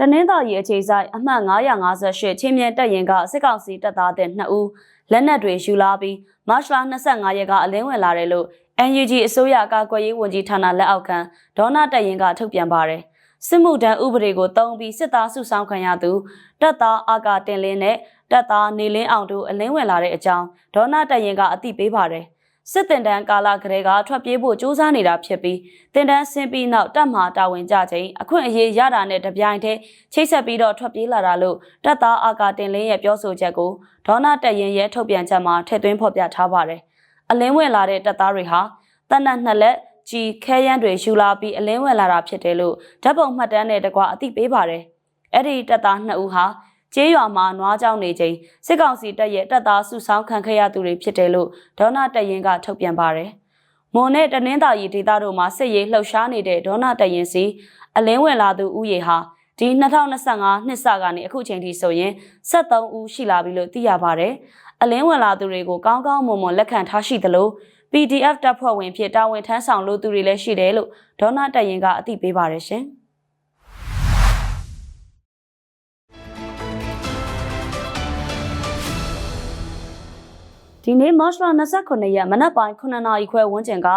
တနင်္သာရီအခြေဆိုင်အမှတ်958ချင်းမြတ်တပ်ရင်ကစစ်ကောင်စီတပ်သားတဲ့2ဦးလက်နက်တွေယူလာပြီးမတ်လ25ရက်ကအလင်းဝင်လာတယ်လို့ NUG အစိုးရကာကွယ်ရေးဝန်ကြီးဌာနလက်အောက်ခံဒေါနာတပ်ရင်ကထုတ်ပြန်ပါတယ်စစ်မှုထမ်းဥပဒေကိုတုံးပြီးစစ်သားစုဆောင်ခံရသူတပ်သားအာကာတင်လင်းနဲ့တပ်သားနေလင်းအောင်တို့အလင်းဝင်လာတဲ့အကြောင်းဒေါနာတပ်ရင်ကအသိပေးပါတယ် စစ်တင်တန်းကာလကလေးကထွက်ပြေးဖို့စူးစမ်းနေတာဖြစ်ပြီးတင်တန်းဆင်းပြီးနောက်တပ်မှတာဝန်ကြချိန်အခွင့်အရေးရတာနဲ့တပြိုင်တည်းချိတ်ဆက်ပြီးတော့ထွက်ပြေးလာတာလို့တပ်သားအာကာတင်လင်းရဲ့ပြောဆိုချက်ကိုဒေါနာတက်ရင်ရဲ့ထုတ်ပြန်ချက်မှာထည့်သွင်းဖော်ပြထားပါတယ်။အလင်းဝင်လာတဲ့တပ်သားတွေဟာတနက်နှစ်လက်ကြီးခဲရန်တွေယူလာပြီးအလင်းဝင်လာတာဖြစ်တယ်လို့ဓာတ်ပုံမှတ်တမ်းနဲ့တကွအသိပေးပါတယ်။အဲ့ဒီတပ်သားနှစ်ဦးဟာ ကျေးရွာမှာနွားကြောင်နေချိန်စစ်ကောင်စီတပ်ရဲ့တပ်သားစုဆောင်းခံခဲ့ရသူတွေဖြစ်တယ်လို့ဒေါနာတရင်ကထုတ်ပြန်ပါတယ်။မွန်နဲ့တနင်္သာရီဒေသတို့မှာစစ်ရေးလှုပ်ရှားနေတဲ့ဒေါနာတရင်စီအလင်းဝင်လာသူဦးရေဟာဒီ2025နှစ်စကနေအခုချိန်ထိဆိုရင်73ဦးရှိလာပြီလို့သိရပါတယ်။အလင်းဝင်လာသူတွေကိုကောင်းကောင်းမွန်မွန်လက်ခံထားရှိသလို PDF တပ်ဖွဲ့ဝင်ဖြစ်တာဝန်ထမ်းဆောင်လို့သူတွေလည်းရှိတယ်လို့ဒေါနာတရင်ကအသိပေးပါတယ်ရှင်။ ဒီနေ့မတ်လ29ရက်မနက်ပိုင်း9နာရီခွဲဝန်းကျင်က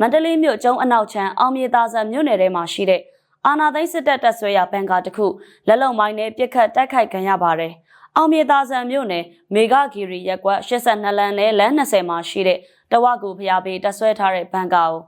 မန္တလေးမြို့ကျုံအနောက်ချမ်းအောင်မြေသာဆန်မြို့နယ်ထဲမှာရှိတဲ့အာနာသိန်းစစ်တပ်တပ်ဆွဲရဘန်ကာတစ်ခုလက်လုံမိုင်းနဲ့ပြစ်ခတ်တိုက်ခိုက်ခံရပါတယ်။အောင်မြေသာဆန်မြို့နယ်မေဂဂီရီရက်ကွက်82လမ်းနဲ့လမ်း20မှာရှိတဲ့တဝကူဖျားပေးတပ်ဆွဲထားတဲ့ဘန်ကာကို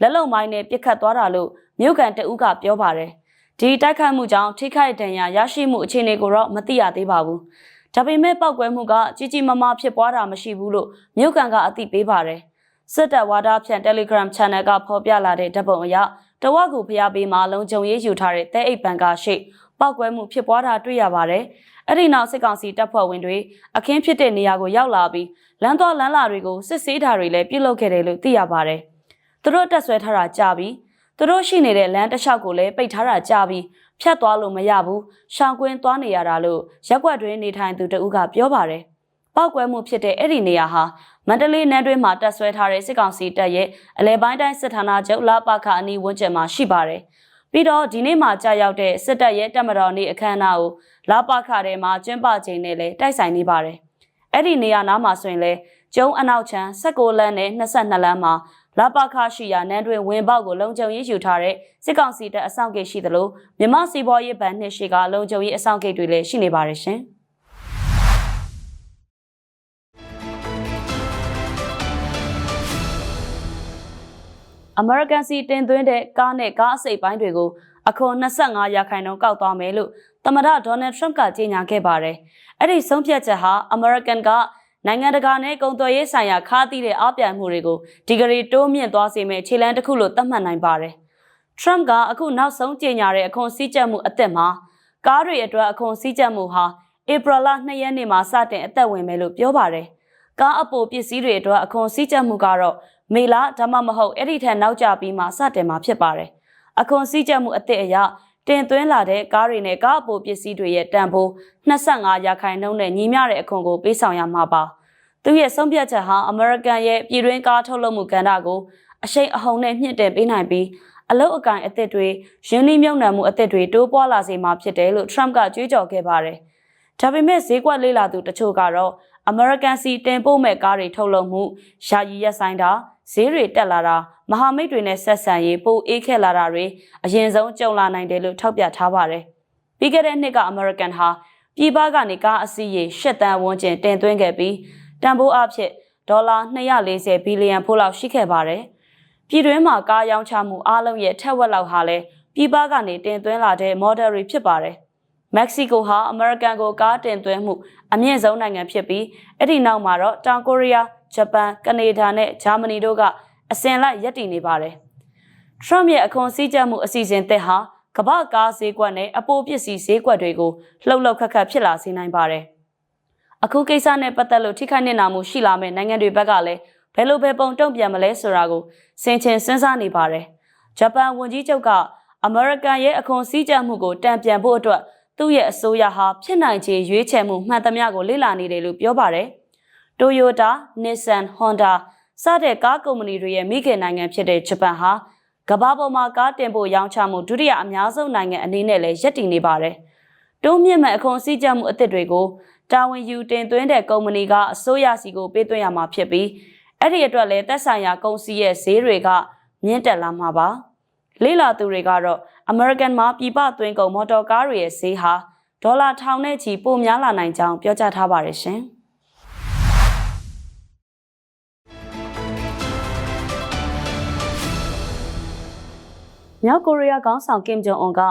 လက်လုံမိုင်းနဲ့ပြစ်ခတ်သွားတာလို့မြို့ကန်တအုပ်ကပြောပါတယ်။ဒီတိုက်ခိုက်မှုကြောင့်ထိခိုက်ဒဏ်ရာရရှိမှုအခြေအနေကိုတော့မသိရသေးပါဘူး။ ဒါပေမဲ့ပောက်ကွဲမှုကကြီးကြီးမားမားဖြစ်ပွားတာမရှိဘူးလို့မြို့ကန်ကအသိပေးပါတယ်။စစ်တပ်ဝါဒဖြန့် Telegram Channel ကဖော်ပြလာတဲ့ဓာတ်ပုံအရတဝက်ကူဖျားပေးမှာလုံခြုံရေးယူထားတဲ့တဲအိတ်ပန်ကရှိပောက်ကွဲမှုဖြစ်ပွားတာတွေ့ရပါတယ်။အဲ့ဒီနောက်စစ်ကောင်စီတပ်ဖွဲ့ဝင်တွေအခင်းဖြစ်တဲ့နေရာကိုရောက်လာပြီးလမ်းသွားလမ်းလာတွေကိုစစ်ဆေးတာတွေလည်းပြုလုပ်ခဲ့တယ်လို့သိရပါတယ်။သူတို့တက်ဆွဲထားတာကြာပြီးသူတို့ရှိနေတဲ့လမ်းတစ်လျှောက်ကိုလည်းပိတ်ထားတာကြာပြီး ဖြတ်သွားလို့မရဘူးရှောင်ကွင်းသွားနေရတာလို့ရက်ွက်တွင်နေထိုင်သူတဦးကပြောပါတယ်ပောက်ကွဲမှုဖြစ်တဲ့အဲ့ဒီနေရာဟာမန္တလေးနန်းတွင်းမှာတက်ဆွဲထားတဲ့စစ်ကောင်စီတပ်ရဲ့အလဲပိုင်းတိုင်းစစ်ဌာနချုပ်လာပခအနီးဝန်းကျင်မှာရှိပါတယ်ပြီးတော့ဒီနေ့မှာကြာရောက်တဲ့စစ်တပ်ရဲ့တပ်မတော်နေ့အခမ်းအနားကိုလာပခထဲမှာကျင်းပချိန်နဲ့လည်းတိုက်ဆိုင်နေပါတယ်အဲ့ဒီနေရာနားမှာဆိုရင်လည်းကျုံအနောက်ချမ်း16လမ်းနဲ့22လမ်းမှာ လာပခရှိရာနန်းတွင်ဝင်ပေါက်ကိုလုံခြုံရေးယူထားတဲ့စစ်ကောင်စီတပ်အဆောင်ဂိတ်ရှိသလိုမြမစီဘောရေးဗန်နှစ်ရှိကလုံခြုံရေးအဆောင်ဂိတ်တွေလည်းရှိနေပါတယ်ရှင်။အမေရိကန်စီတင်သွင်းတဲ့ကားနဲ့ကားအစိပ်ပိုင်းတွေကိုအခွန်25ရာခိုင်နှုန်းကောက်သွားမယ်လို့သမ္မတဒေါ်နယ်ထရမ့်ကကြေညာခဲ့ပါတယ်။အဲ့ဒီဆုံးဖြတ်ချက်ဟာအမေရိကန်က နိုင်ငံတကာနဲ့ကုန်သွယ်ရေးဆိုင်ရာခါးသီးတဲ့အားပြိုင်မှုတွေကိုဒီဂရီတိုးမြင့်သွားစေမယ့်ခြေလှမ်းတစ်ခုလို့သတ်မှတ်နိုင်ပါတယ်။ Trump ကအခုနောက်ဆုံးကြေညာတဲ့အခွန်စည်းကြပ်မှုအသစ်မှာကားတွေအတွက်အခွန်စည်းကြပ်မှုဟာဧပြီလ2ရက်နေ့မှာစတင်အသက်ဝင်မယ်လို့ပြောပါတယ်။ကားအပိုပစ္စည်းတွေအတွက်အခွန်စည်းကြပ်မှုကတော့မေလဒါမှမဟုတ်အဲ့ဒီထက်နောက်ကျပြီးမှစတင်မှာဖြစ်ပါတယ်။အခွန်စည်းကြပ်မှုအသစ်အရ တင်သွင်းလာတဲ့ကားတွေနဲ့ကားအပိုပစ္စည်းတွေရဲ့တန်ဖိုး25ရာခိုင်နှုန်းနဲ့ညီမျှတဲ့အခွန်ကိုပေးဆောင်ရမှာပါ။သူရဲ့ဆုံးဖြတ်ချက်ဟာအမေရိကန်ရဲ့ပြည်တွင်းကားထုတ်လုပ်မှုကဏ္ဍကိုအရှိန်အဟုန်နဲ့မြင့်တင်ပေးနိုင်ပြီးအလုတ်အကင်အသစ်တွေယင်းနှိမြုံနှံမှုအသစ်တွေတိုးပွားလာစေမှာဖြစ်တယ်လို့ Trump ကကြွေးကြော်ခဲ့ပါတယ်။ဒါပေမဲ့ဈေးကွက်လေးလာသူတချို့ကတော့အမေရိကန်စီတင်ပို့မဲ့ကားတွေထုတ်လုပ်မှုယာယီရက်ဆိုင်တာ ဈေးတွေတက်လာတာမဟာမိတ်တွေနဲ့ဆက်ဆံရေးပိုအေးခဲ့လာတာတွေအရင်ဆုံးကြုံလာနိုင်တယ်လို့ထောက်ပြထားပါတယ်။ပြီးခဲ့တဲ့နှစ်ကအမေရိကန်ဟာပြည်ပကနေကားအစီးရေ၈တန်ဝန်းကျင်တင်သွင်းခဲ့ပြီးတန်ဖိုးအဖြစ်ဒေါ်လာ240ဘီလီယံဖိုးလောက်ရှိခဲ့ပါတယ်။ပြည်တွင်းမှာကားရောင်းချမှုအလုံးရဲ့ထက်ဝက်လောက်ဟာလည်းပြည်ပကနေတင်သွင်းလာတဲ့ model တွေဖြစ်ပါတယ်။မက္ကဆီကိုဟာအမေရိကန်ကိုကားတင်သွင်းမှုအမြင့်ဆုံးနိုင်ငံဖြစ်ပြီးအဲ့ဒီနောက်မှာတော့တောင်ကိုရီးယား ဂျပန်ကနေဒါနဲ့ဂျာမနီတို့ကအစဉ်လိုက်ရပ်တည်နေပါတယ်။ Trump ရဲ့အခွန်စည်းကြပ်မှုအစီအစဉ်သစ်ဟာကမ္ဘာကားဈေးကွက်နဲ့အပိုးပစ္စည်းဈေးကွက်တွေကိုလှုပ်လှုပ်ခတ်ခတ်ဖြစ်လာစေနိုင်ပါတယ်။အခုကိစ္စနဲ့ပတ်သက်လို့ထိခိုက်နေတာမှုရှိလာမဲ့နိုင်ငံတွေဘက်ကလည်းဘယ်လိုပဲပုံတုံ့ပြန်မလဲဆိုတာကိုစင်ချင်စဉ်းစားနေပါတယ်။ဂျပန်ဝန်ကြီးချုပ်ကအမေရိကန်ရဲ့အခွန်စည်းကြပ်မှုကိုတံပြန်ဖို့အတွက်သူ့ရဲ့အစိုးရဟာဖြစ်နိုင်ခြေရွေးချယ်မှုမှန်သမျှကိုလေ့လာနေတယ်လို့ပြောပါတယ်။ Toyota, Nissan, Honda စတဲ့ကားကုမ္ပဏီတွေရဲ့မိခင်နိုင်ငံဖြစ်တဲ့ဂျပန်ဟာကမ္ဘာပေါ်မှာကားတင်ပို့ရောင်းချမှုဒုတိယအများဆုံးနိုင်ငံအနေနဲ့လည်းရပ်တည်နေပါတယ်တိုးမြင့်မဲ့အခွန်စည်းကြပ်မှုအသစ်တွေကိုတာဝန်ယူတင်သွင်းတဲ့ကုမ္ပဏီကအစိုးရစီကိုပေးသွင်းရမှာဖြစ်ပြီးအဲ့ဒီအတွက်လည်းသက်ဆိုင်ရာကုန်စည်ရဲ့ဈေးတွေကမြင့်တက်လာမှာပါလေးလာသူတွေကတော့ American မှာပြည်ပသွင်းကုန်မော်တော်ကားတွေရဲ့ဈေးဟာဒေါ်လာထောင်နဲ့ချီပိုများလာနိုင်ကြောင်းပြောကြားထားပါတယ်ရှင်။ မြောက်ကိုရီးယားခေါင်းဆောင်ကင်ဂျုံအွန်က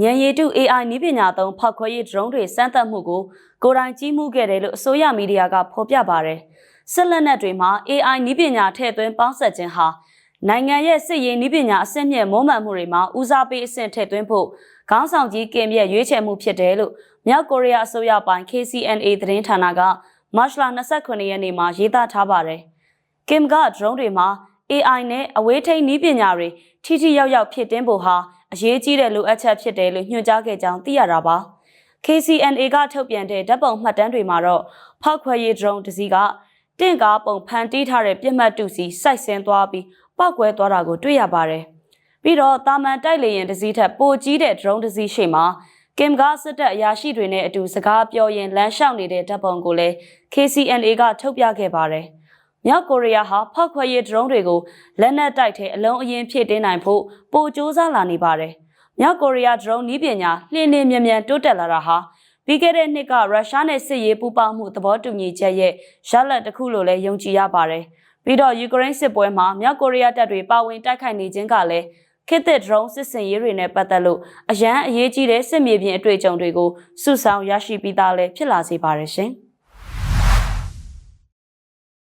ညံရည်တု AI နည်းပညာသုံးဖောက်ခွဲရေးဒရုန်းတွေစမ်းသပ်မှုကိုကိုယ်တိုင်ကြီးမှုခဲ့တယ်လို့အစိုးရမီဒီယာကဖော်ပြပါတယ်။စစ်လက်နက်တွေမှာ AI နည်းပညာထည့်သွင်းပေါင်းစပ်ခြင်းဟာနိုင်ငံရဲ့စစ်ရေးနည်းပညာအဆင့်မြင့်မွမ်းမံမှုတွေမှာဦးစားပေးအဆင့်ထည့်သွင်းဖို့ခေါင်းဆောင်ကြီးကင်ရဲ့ရွေးချယ်မှုဖြစ်တယ်လို့မြောက်ကိုရီးယားအစိုးရပိုင်း KCNA သတင်းဌာနကမတ်လ29ရက်နေ့မှာရေးသားထားပါတယ်။ကင်ကဒရုန်းတွေမှာ AI နဲ့အဝေးထိန်းနည်းပညာတွေ ထိထိရောက်ရောက်ဖြစ်တင်းဖို့ဟာအရေးကြီးတဲ့လိုအပ်ချက်ဖြစ်တယ်လို့ညွှန်ကြားခဲ့ကြောင်းသိရတာပါ။ KCNA ကထုတ်ပြန်တဲ့ဓာတ်ပုံမှတ်တမ်းတွေမှာတော့ဖောက်ခွဲရေးဒရုန်းတစ်စီးကတင့်ကားပုံဖန်တီးထားတဲ့ပြစ်မှတ်တူစီစိုက်ဆင်းသွားပြီးပောက်ကွဲသွားတာကိုတွေ့ရပါတယ်။ပြီးတော့တာမန်တိုက်လေရင်တစ်စီးထက်ပိုကြီးတဲ့ဒရုန်းတစ်စီးရှိမှာကင်ကစစ်တပ်အရာရှိတွေနဲ့အတူစကားပြောရင်လမ်းလျှောက်နေတဲ့ဓာတ်ပုံကိုလည်း KCNA ကထုတ်ပြခဲ့ပါတယ်။ မြောက်ကိုရီးယားဟာဖောက်ခွဲရေးဒရုန်းတွေကိုလက်နက်တိုက်တဲ့အလုံးအရင်ဖြည့်တင်းနိုင်ဖို့ပိုစ조사လာနေပါတယ်။မြောက်ကိုရီးယားဒရုန်းနည်းပညာလျင်လျင်မြန်မြန်တိုးတက်လာတာဟာပြီးခဲ့တဲ့နှစ်ကရုရှားနဲ့စစ်ရေးပူးပေါင်းမှုသဘောတူညီချက်ရဲ့ရလဒ်တစ်ခုလို့လည်းယုံကြည်ရပါတယ်။ပြီးတော့ယူကရိန်းစစ်ပွဲမှာမြောက်ကိုရီးယားတပ်တွေပါဝင်တိုက်ခိုက်နေခြင်းကလည်းခေတ်သစ်ဒရုန်းစစ်စင်ရေးတွေနဲ့ပတ်သက်လို့အရန်အရေးကြီးတဲ့စစ်မြေပြင်အတွေ့အကြုံတွေကိုစုဆောင်းရရှိပြီးသားလည်းဖြစ်လာစေပါတယ်ရှင်။